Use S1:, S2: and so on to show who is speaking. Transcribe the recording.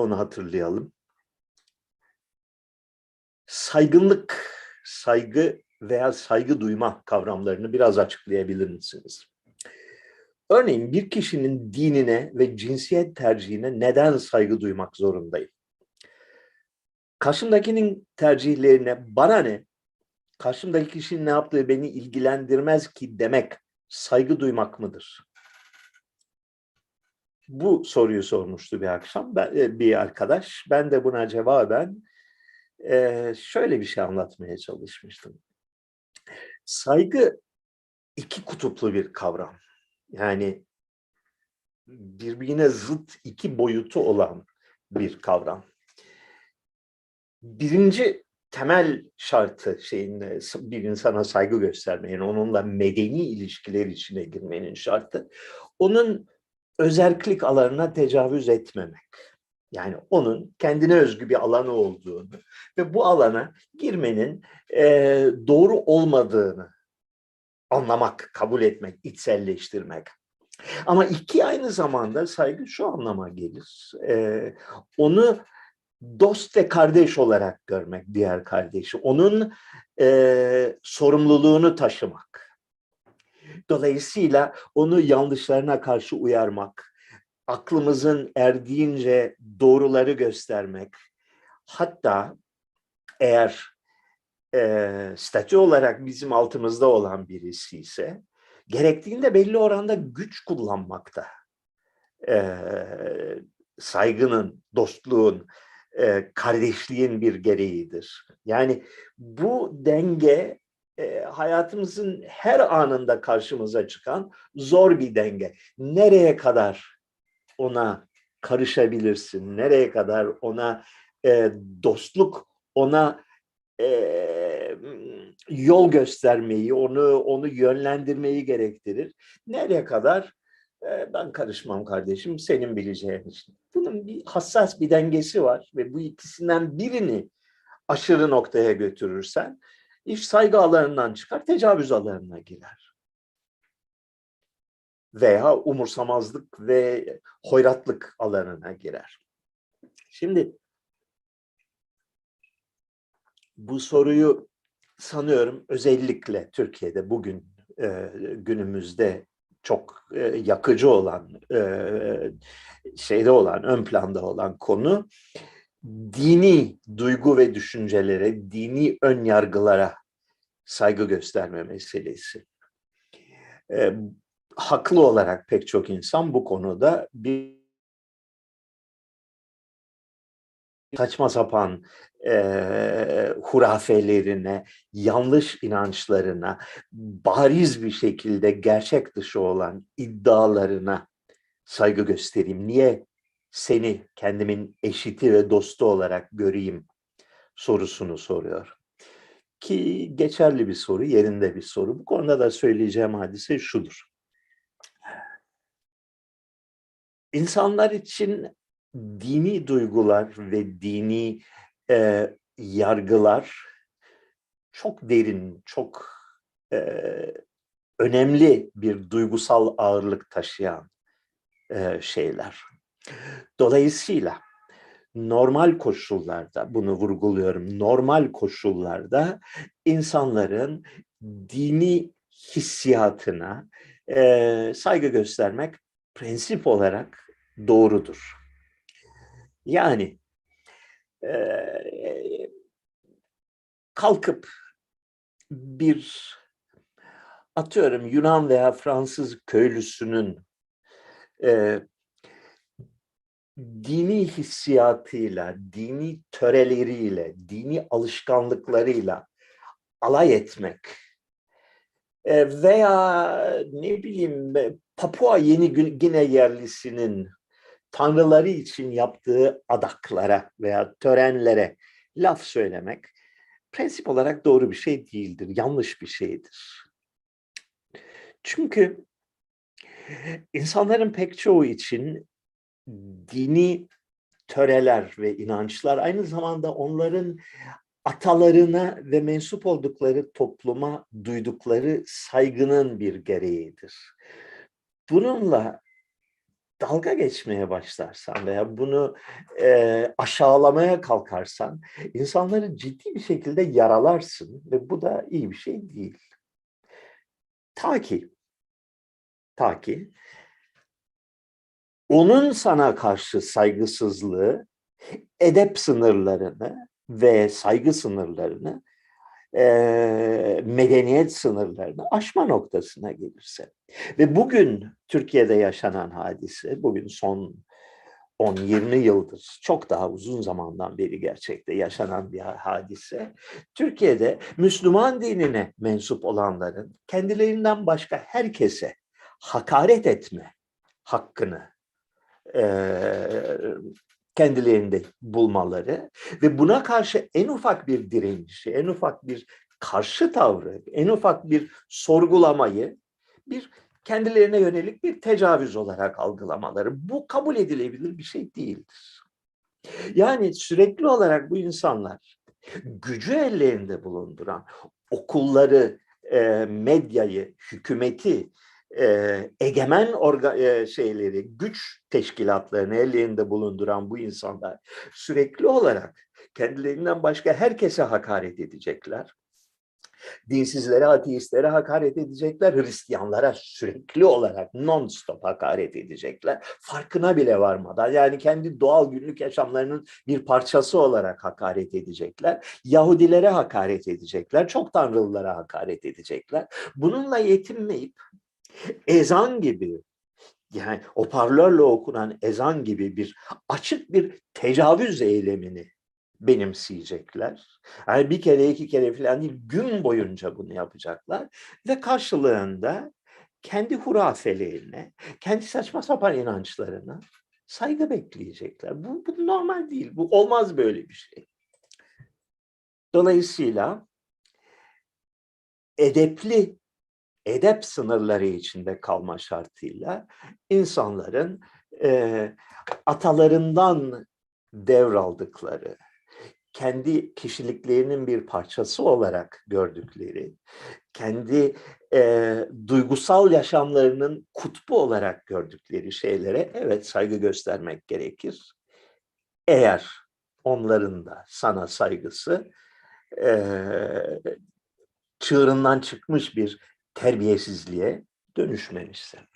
S1: onu hatırlayalım. Saygınlık, saygı veya saygı duyma kavramlarını biraz açıklayabilir misiniz? Örneğin bir kişinin dinine ve cinsiyet tercihine neden saygı duymak zorundayım? Karşımdakinin tercihlerine bana ne, karşımdaki kişinin ne yaptığı beni ilgilendirmez ki demek saygı duymak mıdır? Bu soruyu sormuştu bir akşam ben, e, bir arkadaş. Ben de buna cevaben e, şöyle bir şey anlatmaya çalışmıştım. Saygı iki kutuplu bir kavram. Yani birbirine zıt iki boyutu olan bir kavram. Birinci temel şartı şeyin bir insana saygı göstermenin, onunla medeni ilişkiler içine girmenin şartı, onun özerklik alanına tecavüz etmemek. Yani onun kendine özgü bir alanı olduğunu ve bu alana girmenin e, doğru olmadığını anlamak, kabul etmek, içselleştirmek. Ama iki aynı zamanda saygı şu anlama gelir. E, onu dost ve kardeş olarak görmek diğer kardeşi. Onun e, sorumluluğunu taşımak. Dolayısıyla onu yanlışlarına karşı uyarmak, aklımızın erdiğince doğruları göstermek, hatta eğer e, statü olarak bizim altımızda olan birisi ise gerektiğinde belli oranda güç kullanmakta. E, saygının, dostluğun, e, kardeşliğin bir gereğidir. Yani bu denge e, hayatımızın her anında karşımıza çıkan zor bir denge. Nereye kadar ona karışabilirsin? Nereye kadar ona e, dostluk, ona e, yol göstermeyi, onu onu yönlendirmeyi gerektirir. Nereye kadar? E, ben karışmam kardeşim, senin bileceğin için. Bunun bir hassas bir dengesi var ve bu ikisinden birini aşırı noktaya götürürsen iş saygı alanından çıkar, tecavüz alanına girer. Veya umursamazlık ve hoyratlık alanına girer. Şimdi bu soruyu sanıyorum özellikle Türkiye'de bugün e, günümüzde çok e, yakıcı olan e, şeyde olan ön planda olan konu dini duygu ve düşüncelere, dini ön yargılara saygı gösterme meselesi. E, haklı olarak pek çok insan bu konuda bir saçma sapan e, hurafelerine, yanlış inançlarına, bariz bir şekilde gerçek dışı olan iddialarına saygı göstereyim. Niye seni kendimin eşiti ve dostu olarak göreyim sorusunu soruyor. Ki geçerli bir soru, yerinde bir soru. Bu konuda da söyleyeceğim hadise şudur. İnsanlar için dini duygular ve dini e, yargılar çok derin, çok e, önemli bir duygusal ağırlık taşıyan e, şeyler. Dolayısıyla normal koşullarda, bunu vurguluyorum, normal koşullarda insanların dini hissiyatına e, saygı göstermek prensip olarak doğrudur. Yani e, kalkıp bir atıyorum Yunan veya Fransız köylüsünün e, dini hissiyatıyla, dini töreleriyle, dini alışkanlıklarıyla alay etmek e, veya ne bileyim Papua Yeni Gine yerlisinin tanrıları için yaptığı adaklara veya törenlere laf söylemek prensip olarak doğru bir şey değildir, yanlış bir şeydir. Çünkü insanların pek çoğu için dini töreler ve inançlar aynı zamanda onların atalarına ve mensup oldukları topluma duydukları saygının bir gereğidir. Bununla dalga geçmeye başlarsan veya bunu e, aşağılamaya kalkarsan insanları ciddi bir şekilde yaralarsın ve bu da iyi bir şey değil. Ta ki ta ki onun sana karşı saygısızlığı edep sınırlarını ve saygı sınırlarını e, medeniyet sınırlarını aşma noktasına gelirse. Ve bugün Türkiye'de yaşanan hadise, bugün son 10-20 yıldır, çok daha uzun zamandan beri gerçekte yaşanan bir hadise. Türkiye'de Müslüman dinine mensup olanların kendilerinden başka herkese hakaret etme hakkını kendilerinde bulmaları ve buna karşı en ufak bir direnişi, en ufak bir karşı tavrı, en ufak bir sorgulamayı bir kendilerine yönelik bir tecavüz olarak algılamaları. Bu kabul edilebilir bir şey değildir. Yani sürekli olarak bu insanlar gücü ellerinde bulunduran okulları, medyayı, hükümeti, e, egemen orga, e, şeyleri, güç teşkilatlarını ellerinde bulunduran bu insanlar sürekli olarak kendilerinden başka herkese hakaret edecekler. Dinsizlere, ateistlere hakaret edecekler, Hristiyanlara sürekli olarak non-stop hakaret edecekler. Farkına bile varmadan yani kendi doğal günlük yaşamlarının bir parçası olarak hakaret edecekler. Yahudilere hakaret edecekler, çok tanrılılara hakaret edecekler. Bununla yetinmeyip ezan gibi yani hoparlörle okunan ezan gibi bir açık bir tecavüz eylemini benimseyecekler. Yani bir kere iki kere falan değil gün boyunca bunu yapacaklar ve karşılığında kendi hurafelerine, kendi saçma sapan inançlarına saygı bekleyecekler. Bu, bu normal değil. Bu olmaz böyle bir şey. Dolayısıyla edepli edep sınırları içinde kalma şartıyla insanların e, atalarından devraldıkları, kendi kişiliklerinin bir parçası olarak gördükleri, kendi e, duygusal yaşamlarının kutbu olarak gördükleri şeylere evet saygı göstermek gerekir. Eğer onların da sana saygısı e, çığırından çıkmış bir terbiyesizliğe dönüşmemişse.